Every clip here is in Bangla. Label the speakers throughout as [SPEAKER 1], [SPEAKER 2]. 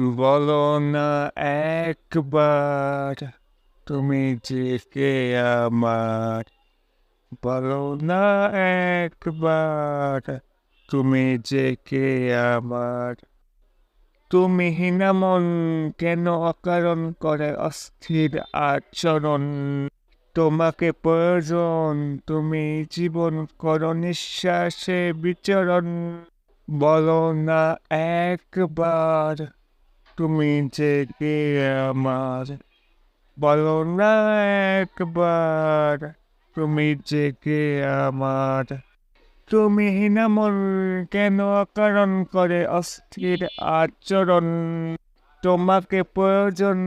[SPEAKER 1] বলো না একবার, তুমি যে আমার। বলো না একবার, তুমি যে কে আমার। তুমি হিনামন কেন অকারণ করে অস্থির আচরণ? তোমাকে প্রয়োজন, তুমি জীবন করো নিঃশ্বাসে বিচরণ। বলো না একবার। তুমি যে কে আমার বলো না একবার তুমি যে কে আমার তুমি হিনামন কেন অকারণ করে অস্থির আচরণ তোমাকে প্রয়োজন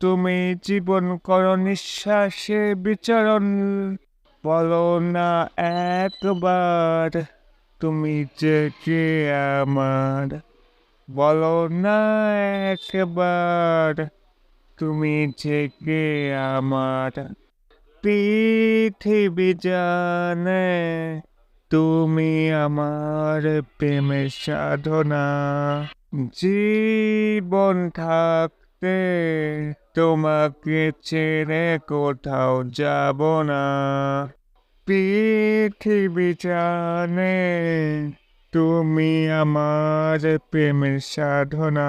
[SPEAKER 1] তুমি জীবন করো নিঃশ্বাসে বিচরণ বলো না একবার তুমি যে কে আমার বলো না একবার। তুমি যে কে আমার পৃথিবী জানে। তুমি আমার প্রেমের সাধনা। জীবন থাকতে তোমাকে ছেড়ে কোথাও যাব না। পৃথিবী জানে তুমি আমার প্রেমের সাধনা।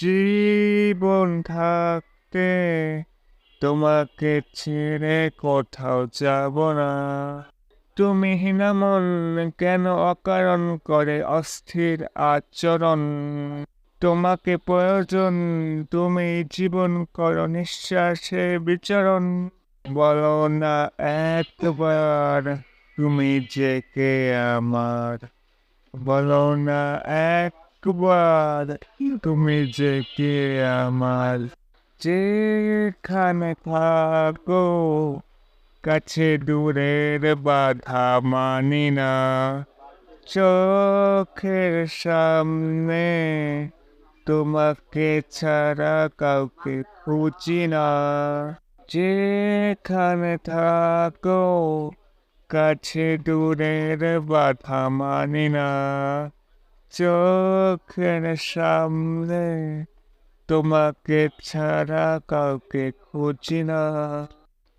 [SPEAKER 1] জীবন থাকতে তোমাকে ছেড়ে কোথাও যাব না। তুমি হিনামন কেন অকারণ করে অস্থির আচরণ? তোমাকে প্রয়োজন তুমি জীবন করো নিঃশ্বাসে বিচরণ। বলো না একবার। তুমি যে কে আমার বলো না একবার তুমি যে কে আমার যেখানে থাকো কাছে দূরের বাধা মানি না চোখের সামনে তোমাকে ছাড়া কাউকে খুঁজি না যেখানে থাকো কাছে দূরের বাধা মানি না। চোখের সামনে তোমাকে ছাড়া কাউকে খুঁজি না।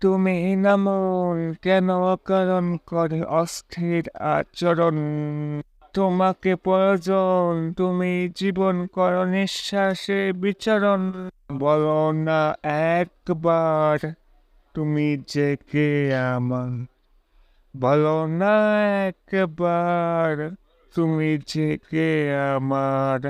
[SPEAKER 1] তুমি নামন কেন অকারণ করে অস্থির আচরণ? তোমাকে প্রয়োজন, তুমি জীবন করো নিঃশ্বাসে বিচরণ। বলো না একবার, তুমি যে কে আমার বলো না একবার তুমি যে কে আমার